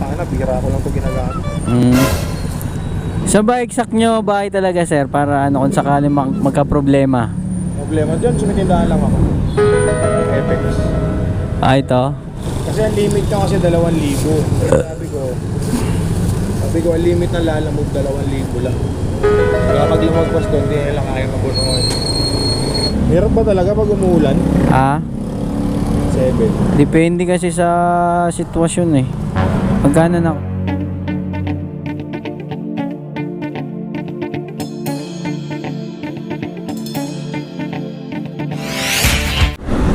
Tanga, bira ko lang ito ginagamit. Mm. So ba exact nyo bahay talaga sir para ano kung sakali mag magka-problema? Problema dyan, sumitindahan lang ako. FX. Ah ito? Kasi ang limit niya kasi 2,000. Sabi ko, sabi ko, ang limit na lalamog 2,000 lang. Kaya pag lumagpas doon, hindi nila kaya mabunuan. Meron ba talaga pag umuulan? Ah? 7. Depende kasi sa sitwasyon eh. Magkano na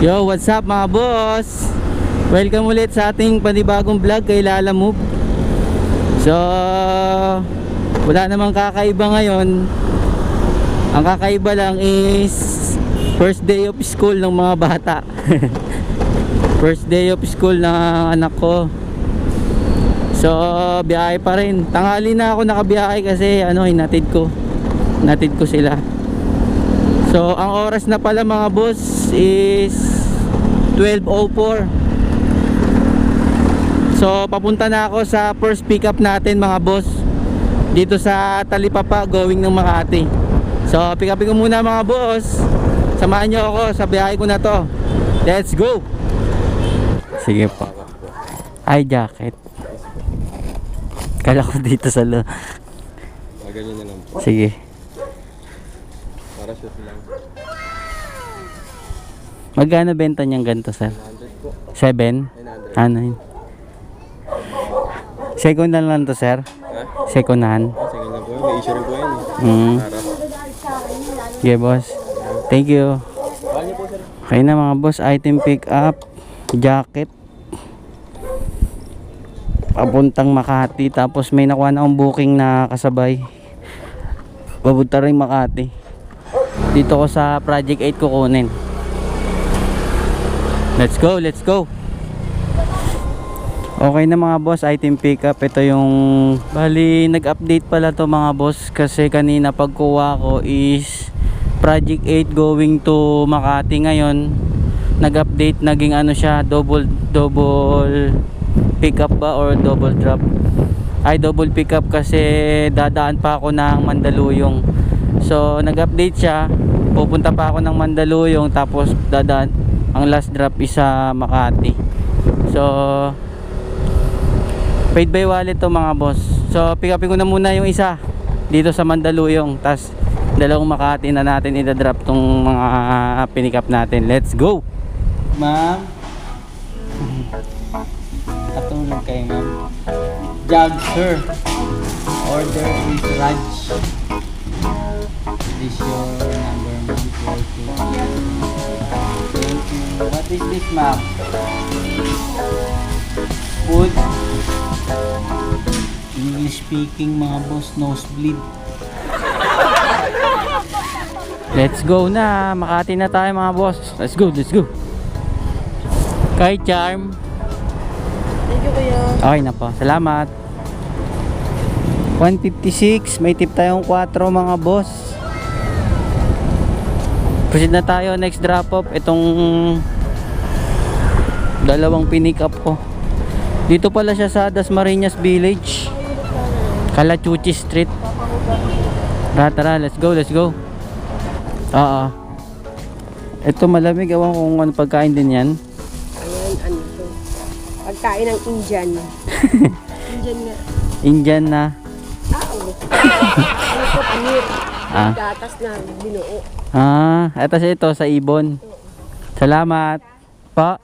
Yo, what's up mga boss? Welcome ulit sa ating panibagong vlog kay Lala Move. So, wala namang kakaiba ngayon. Ang kakaiba lang is first day of school ng mga bata. First day of school ng anak ko. So, biyahe pa rin. Tanghali na ako nakabiyahe kasi ano, hinatid ko. Natid ko sila. So, ang oras na pala mga boss is 12.04. So, papunta na ako sa first pickup natin mga boss. Dito sa Talipapa going ng Makati. So, pick upin ko muna mga boss. Samahan nyo ako sa biyahe ko na to. Let's go! Sige po. Ay, jacket. Kala ko dito sa lo. Ah, ganyan na lang po. Sige. Para shoot lang. Magkano benta niyang ganito, sir? 100 po. 7? 900. Ano yun? Second hand lang to, sir? Ha? Second hand? Ah, sige na po. May issue rin po yan eh. Hmm. Harap. Sige, boss. Thank you. Po sir. Okay na mga boss, item pick up, jacket. Papuntang Makati. Tapos may nakuha na akong booking na kasabay. Papunta rin Makati. Dito ko sa Project 8 kukunin. Let's go, let's go. Okay na mga boss, item pick up. Ito yung bali nag-update pala to mga boss kasi kanina pagkuha ko is Project 8 going to Makati ngayon. Nag-update naging ano siya, double double pick up ba or double drop? Ay double pick up kasi dadaan pa ako ng Mandaluyong. So nag-update siya, pupunta pa ako ng Mandaluyong tapos dadaan ang last drop is sa Makati. So paid by wallet to mga boss. So pick upin ko na muna yung isa dito sa Mandaluyong. Tas dalawang Makati na natin i-drop tong mga pinick up natin. Let's go! Ma'am. Katulog kayo ma'am. Jog sir. Order is Raj. This your number ma'am. Thank you. What is this ma'am? Food. English speaking mga boss nosebleed. Let's go na. Makati na tayo mga boss. Let's go, let's go. Kay Charm. You, kuya. Okay na po. Salamat. 156. May tip tayong 4 mga boss. Proceed na tayo. Next drop off. Itong dalawang pinick up ko. Dito pala siya sa Dasmariñas Village. Calachuchi Street. Tara, tara. Let's go, let's go. Oo. Ito malamig. Ewan kung ano pagkain din yan. Pagkain ng Indian. Indian nga. Indian na. Ah, ano. ano to, panir. Ah. Gatas na binuo. Ah, eto siya ito sa ibon. Salamat. Po.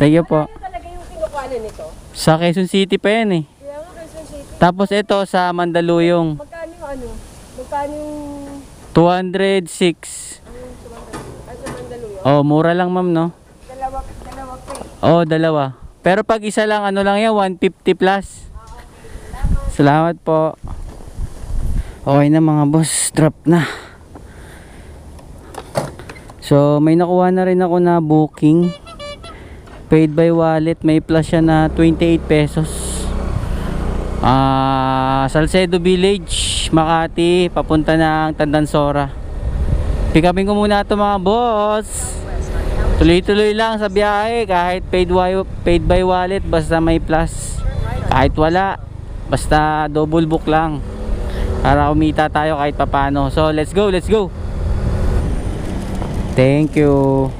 Thank you po. Ano talaga yung kinukuha nito? Sa Quezon City pa yan eh. Kaya nga, Quezon City. Tapos ito sa Mandaluyong. Magkano yung ano? Magkano yung... 206. Ano sa Mandaluyong? Oh, mura lang ma'am no? Dalawa, dalawa pa eh. Oh, dalawa. Pero pag isa lang ano lang yan, 150 plus. Salamat po. Okay na mga boss, drop na. So, may nakuha na rin ako na booking. Paid by wallet, may plus siya na 28 pesos. Ah, Salcedo Village, Makati, papunta ng Tandansora. Pick upin ko muna ito mga boss. Tuloy-tuloy lang sa biyahe kahit paid, paid by wallet basta may plus. Kahit wala, basta double book lang. Para umita tayo kahit papano. So, let's go, let's go. Thank you.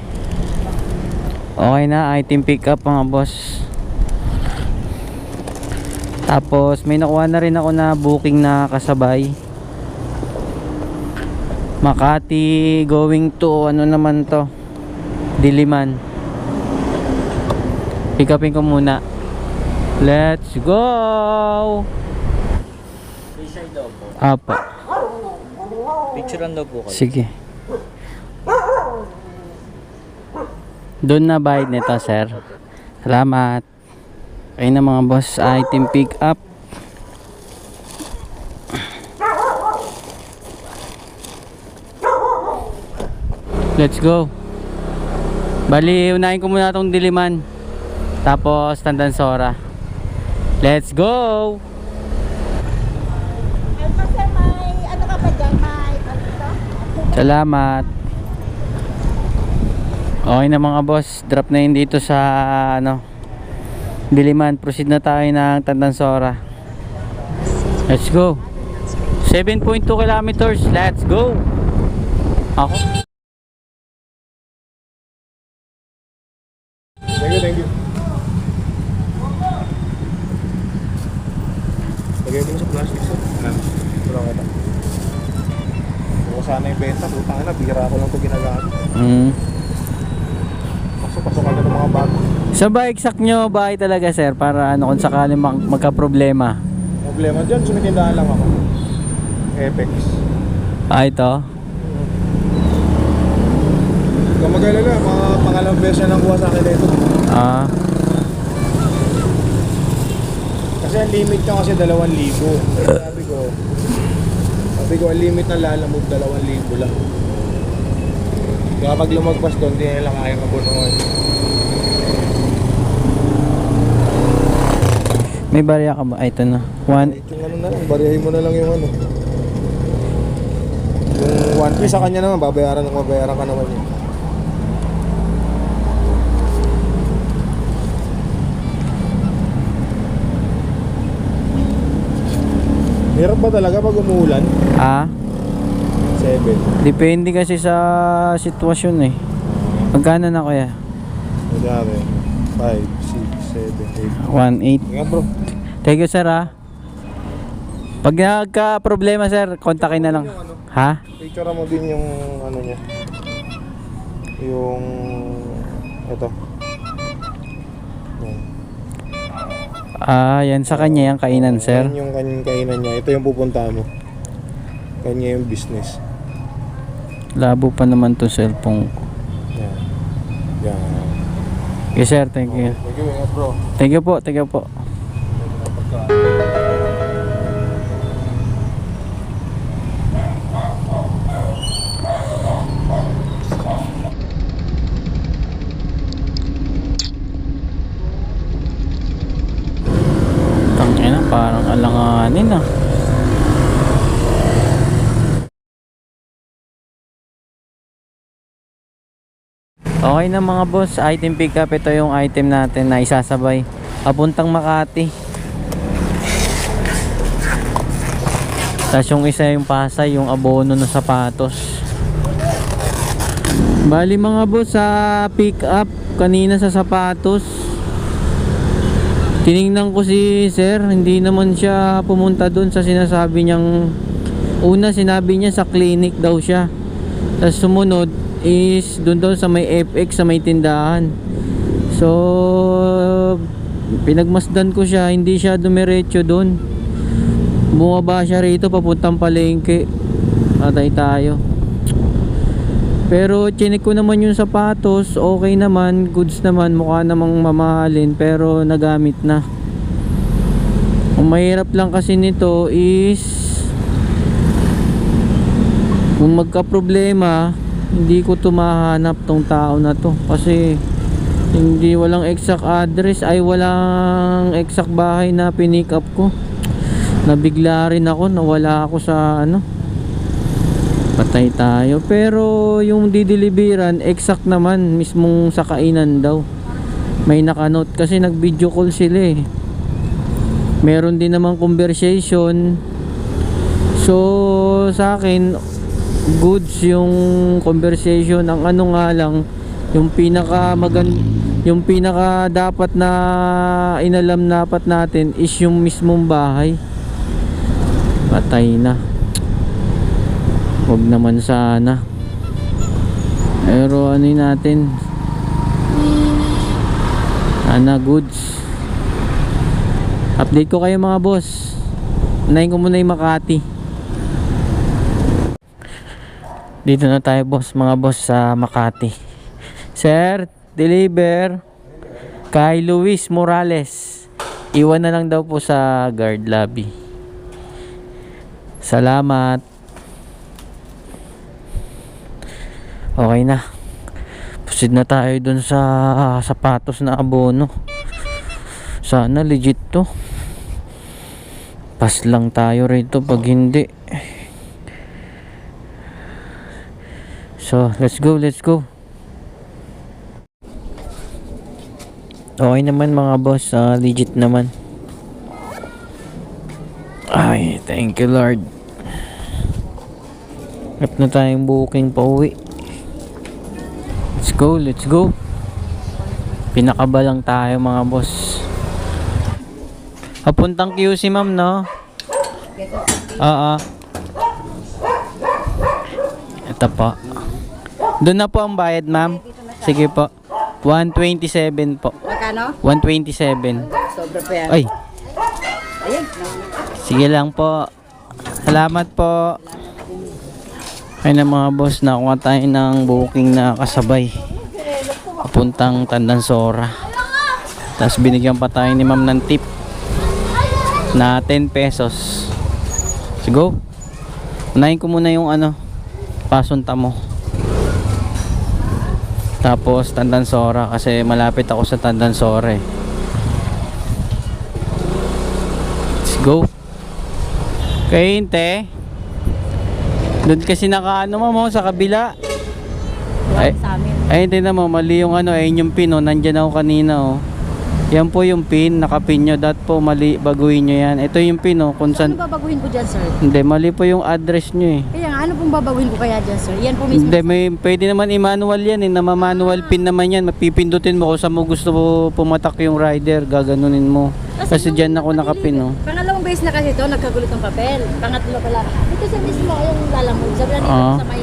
Okay na, item pick up mga boss. Tapos may nakuha na rin ako na booking na kasabay. Makati going to ano naman to? Diliman. Pick upin ko muna. Let's go! Apa. Picturean daw po kayo. Sige. Doon na bayad nito, sir. Salamat. Ayun na mga boss, item pick up. Let's go. Bali, unahin ko muna tong Diliman. Tapos Tandansora. Let's go! Salamat. Okay na mga boss, drop na yun dito sa ano Diliman. Proceed na tayo ng Tandansora. Let's go. 7.2 kilometers. Let's go. Ako. Thank you, thank you. Lagay mo na sa plastic sir. Ano? Wala kita. Kung sana yung benta, putang na, bira ko lang ito ginagamit. Mm. Pasok-pasok agad ng mga bago. Sa ba exact nyo bahay talaga sir para ano kung sakali mag magka-problema? Problema dyan, sumitindahan lang ako. Apex. Ah, ito. Kung mag-alala, mga pangalawang beses na nang kuha sa akin ito. Ah, Kasi ang limit niya kasi 2,000. Kaya sabi ko, sabi ko ang limit na lalamog 2,000 lang. Kaya pag lumagpas doon, di nila kaya mabunuan. may barya ka ba? Ay, ito na. One. Yung ano na lang, bariyahin mo na lang yung ano. Yung one piece sa kanya naman, babayaran ng babayaran ka naman yun. Hirap ba talaga pag umuulan? Ah, 7. depende kasi sa sitwasyon eh. Magkano na kuya? Madami. 5, 6, 7, 8. 1.8. Nga bro. Thank you sir ah. Pag nagka problema sir, kontakin na lang. Ha? Picture mo din yung ano niya. Yung ito. Ah, yan sa kanya yung kainan sir. Yan yung kanyang kainan niya. Ito yung pupunta mo. Kanya yung business. Labo pa naman to cellphone ko. Yan. Yan. Okay sir, thank you. Thank you, ingat bro. Thank you po, thank you po. Parang alanganin ah. Okay na mga boss, item pick up ito yung item natin na isasabay papuntang Makati. Tapos yung isa yung Pasay, yung abono ng sapatos. Bali mga boss sa pick up kanina sa sapatos. Tiningnan ko si sir, hindi naman siya pumunta doon sa sinasabi niyang una sinabi niya sa clinic daw siya. Tapos sumunod is doon daw sa may FX sa may tindahan. So pinagmasdan ko siya, hindi siya dumiretso doon. Bumaba siya rito papuntang palengke. Atay tayo. Pero chinik ko naman yung sapatos, okay naman, goods naman, mukha namang mamahalin pero nagamit na. Ang mahirap lang kasi nito is kung magka problema, hindi ko tumahanap tong tao na to kasi hindi walang exact address ay walang exact bahay na pinick up ko. Nabigla rin ako, nawala ako sa ano patay tayo. Pero yung dideliveran exact naman mismong sa kainan daw. May nakanote kasi nag video call sila eh. Meron din naman conversation. So sa akin goods yung conversation. Ang ano nga lang yung pinaka magan yung pinaka dapat na inalam dapat natin is yung mismong bahay. Patay na wag naman sana. Pero ano natin. Ana goods. Update ko kayo mga boss. Unahin ko muna yung Makati. Dito na tayo boss mga boss sa Makati. Sir deliver. Kay Luis Morales. Iwan na lang daw po sa guard lobby. Salamat okay na. Proceed na tayo dun sa ah, sapatos na abono. Sana legit to. Pas lang tayo rito pag hindi. So let's go let's go. Okay naman mga boss ah, legit naman. Ay thank you lord. Rep na tayong booking pa uwi go let's go pinakaba lang tayo mga boss Papuntang QC ma'am no? Oo. Ito po. Doon na po ang bayad ma'am. Sige po. 127 po. Magkano? 127. Sobra pa yan. Ay, Ayun. sige lang po. Salamat po. Ayun na mga boss, nakuha tayo ng booking na kasabay. Papuntang Tandansora. Tapos binigyan pa tayo ni ma'am ng tip na 10 pesos. So go. Unahin ko muna yung ano, pasunta mo. Tapos Tandansora kasi malapit ako sa Tandansora eh. Let's go. Kay Inte. Doon kasi naka ano mo sa kabila. Ay, Sa amin. Ay hindi naman mali yung ano, ayun yung pin oh, nandyan ako kanina oh. Yan po yung pin, nakapin nyo. Dat po mali, baguhin nyo yan. Ito yung pin oh, kung Ano saan... babaguhin ko dyan, sir? Hindi, mali po yung address nyo eh. Kaya nga, ano pong babaguhin ko kaya dyan, sir? Yan po mismo. Hindi, may, pwede naman i-manual yan eh. Nama-manual pin naman yan. Mapipindutin mo kung saan mo gusto mo pumatak yung rider. Gaganunin mo. Kasi nung dyan ako nakapin oh. Pangalawang beses na kasi ito, nagkagulit ng papel. Pangatlo pala. Ito sa mismo yung lalamog. Sabi na Ah. sa may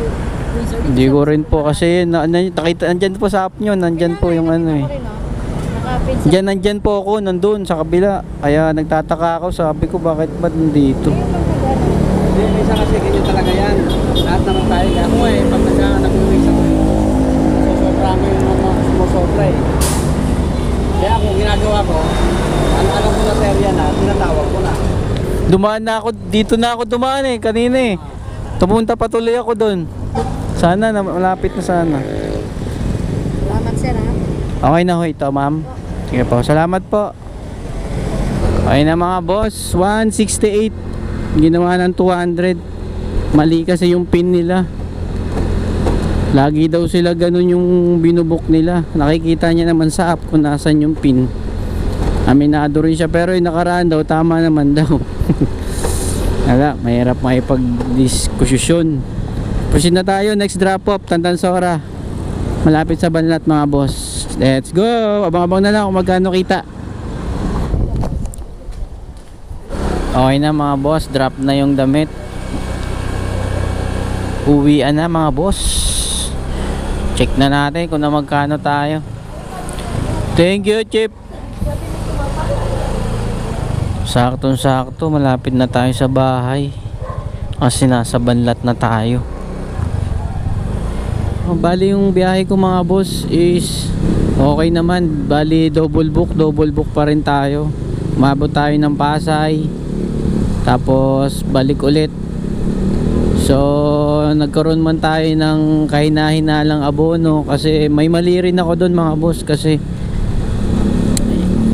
Hindi sa ko rin po kasi na, na, nakita, andyan po sa app nyo. Nandyan po yung ano eh. Sa... Diyan nandyan po ako, nandun sa kabila. Kaya nagtataka ako, sabi ko bakit ba nandito? Hindi, minsan kasi ganyan talaga yan. Lahat naman tayo. Kaya ako eh, pag nagka nag-uwisan ko, susobra mo yung mga sumusobra eh. Kaya kung ginagawa ko, ano alam ko na sa area na, tinatawag ko na. Dumaan na ako, dito na ako dumaan eh, kanina eh. Tumunta patuloy ako doon. Sana, na, malapit na sana. Salamat, sir, ha? Okay na ho ito, ma'am. Sige po, salamat po. Okay na mga boss, 168. Ginawa ng 200. Mali kasi yung pin nila. Lagi daw sila ganun yung binubok nila. Nakikita niya naman sa app kung nasan yung pin. Aminado rin siya pero yung nakaraan daw tama naman daw. Wala, mahirap makipag-diskusyon. Proceed na tayo, next drop off, Tantansora. Malapit sa Banlat mga boss. Let's go! Abang-abang na lang kung magkano kita. Okay na mga boss, drop na yung damit. Uwian na mga boss. Check na natin kung na magkano tayo. Thank you, Chip. Saktong sakto, malapit na tayo sa bahay. Kasi nasa banlat na tayo. Oh, bali yung biyahe ko mga boss is okay naman. Bali double book, double book pa rin tayo. Umabot tayo ng Pasay. Tapos balik ulit. So nagkaroon man tayo ng kahina-hinalang abono kasi may mali rin ako doon mga boss kasi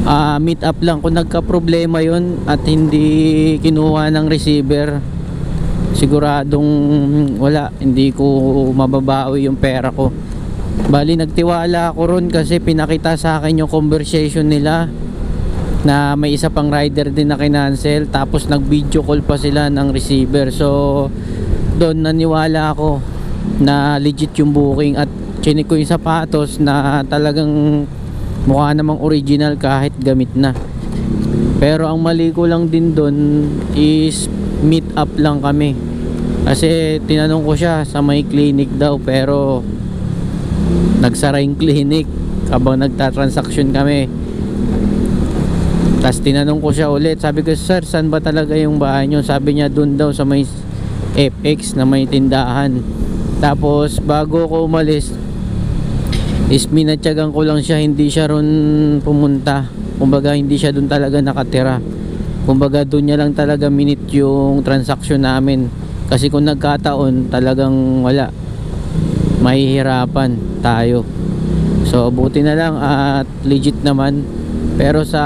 ah meet up lang kung nagka-problema yon at hindi kinuha ng receiver siguradong wala. Hindi ko mababawi yung pera ko. Bali nagtiwala ako ron kasi pinakita sa akin yung conversation nila na may isa pang rider din na kinancel. Tapos nag video call pa sila ng receiver. So doon naniwala ako na legit yung booking. At chinik ko yung sapatos na talagang mukha namang original kahit gamit na. Pero ang mali ko lang din doon is meet up lang kami kasi tinanong ko siya sa may clinic daw pero nagsara yung clinic. Habang nagtatransaction kami. Tapos tinanong ko siya ulit sabi ko sir saan ba talaga yung bahay nyo sabi niya dun daw sa may FX na may tindahan. Tapos bago ko umalis is minatyagan ko lang siya hindi siya ron pumunta. Kumbaga hindi siya dun talaga nakatira. Kumbaga dun niya lang talaga minute yung transaction namin kasi kung nagkataon talagang wala. Mahihirapan tayo. So buti na lang at legit naman. Pero sa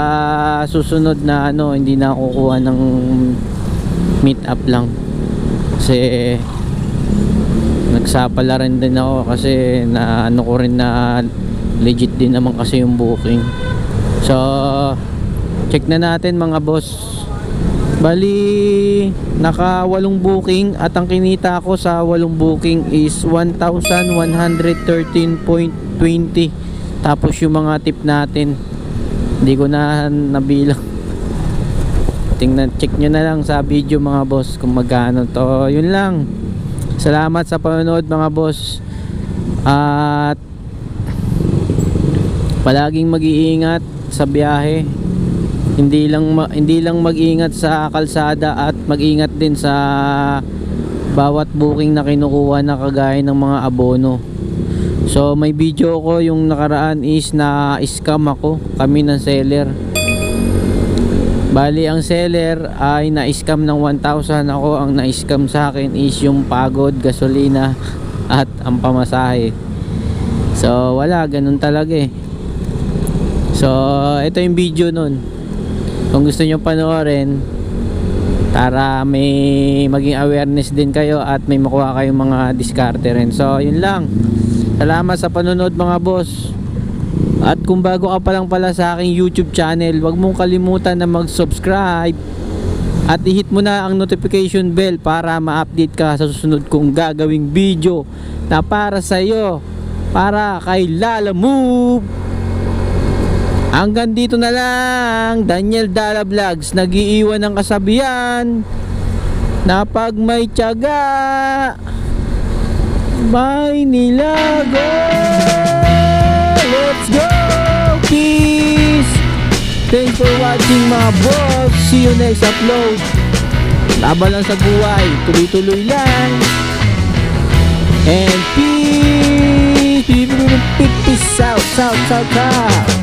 susunod na ano hindi na kukuha ng meet up lang. Kasi nagsapala rin din ako kasi na ano ko rin na legit din naman kasi yung booking. So check na natin mga boss bali naka walong booking at ang kinita ko sa walong booking is 1,113.20 tapos yung mga tip natin hindi ko na nabilang. Tingnan check nyo na lang sa video mga boss kung magkano to. Yun lang. Salamat sa panonood mga boss. At palaging mag-iingat sa biyahe hindi lang hindi lang mag-ingat sa kalsada at mag-ingat din sa bawat booking na kinukuha na kagaya ng mga abono So may video ko yung nakaraan is na scam ako kami ng seller. Bali ang seller ay na-scam ng 1,000 ako ang na-scam sa akin is yung pagod, gasolina at ang pamasahe. So wala ganun talaga eh. So ito yung video nun. Kung gusto nyo panoorin para may maging awareness din kayo at may makuha kayong mga diskarte rin. So yun lang. Salamat sa panonood mga boss. At kung bago ka pa lang pala sa aking YouTube channel, huwag mong kalimutan na mag-subscribe. At i-hit mo na ang notification bell para ma-update ka sa susunod kong gagawing video na para sa iyo, para kay Lala Move. Hanggang dito na lang, Daniel Dala Vlogs, nag-iiwan ng kasabihan na pag may tiyaga, may nilago. Let's go! Peace! Thanks for watching mga boss. See you next upload. Laban lang sa buhay. Tuloy-tuloy lang. And peace! Peace out, out, out, out.